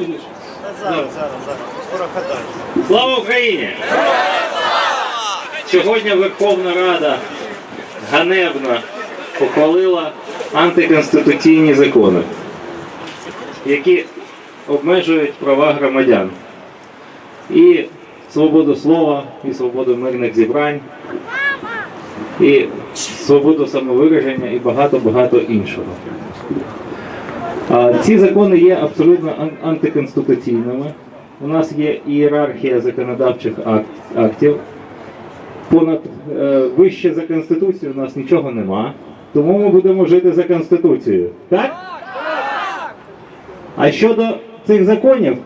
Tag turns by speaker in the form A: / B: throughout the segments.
A: Зараз, зараз, зараз. Скоро хатаю.
B: Слава Україні! Сьогодні Верховна Рада ганебно ухвалила антиконституційні закони, які обмежують права громадян і свободу слова, і свободу мирних зібрань, і свободу самовираження, і багато-багато іншого. Ці закони є абсолютно антиконституційними. У нас є ієрархія законодавчих актів. Понад е, вище за Конституцію у нас нічого нема. Тому ми будемо жити за Конституцією. Так? А щодо цих законів,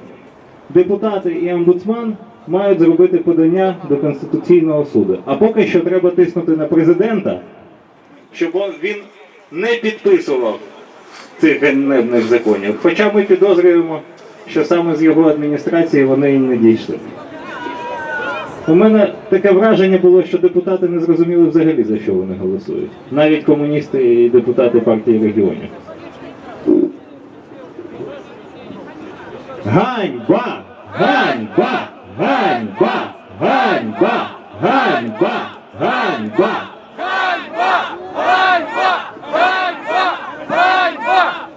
B: депутати і омбудсман мають зробити подання до Конституційного суду. А поки що треба тиснути на президента, щоб він не підписував цих ганебних законів. Хоча ми підозрюємо, що саме з його адміністрації вони і не дійшли. У мене таке враження було, що депутати не зрозуміли взагалі за що вони голосують. Навіть комуністи і депутати партії регіонів. Ганьба! Ганьба! Ганьба! Ганьба! Ганьба! Ганьба!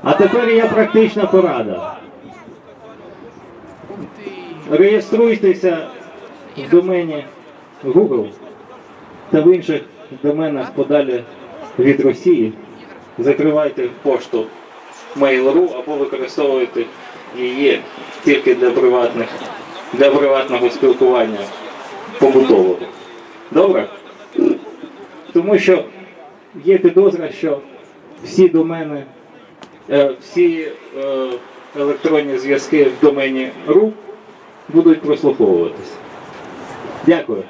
B: А тепер є практична порада. Реєструйтеся в домені Google та в інших доменах подалі від Росії. Закривайте пошту Mail.ru або використовуйте її тільки для приватних, для приватного спілкування побутового. Добре? Тому що є підозра, що всі домени, всі е, електронні зв'язки в домені РУ будуть прослуховуватися.
C: Дякую.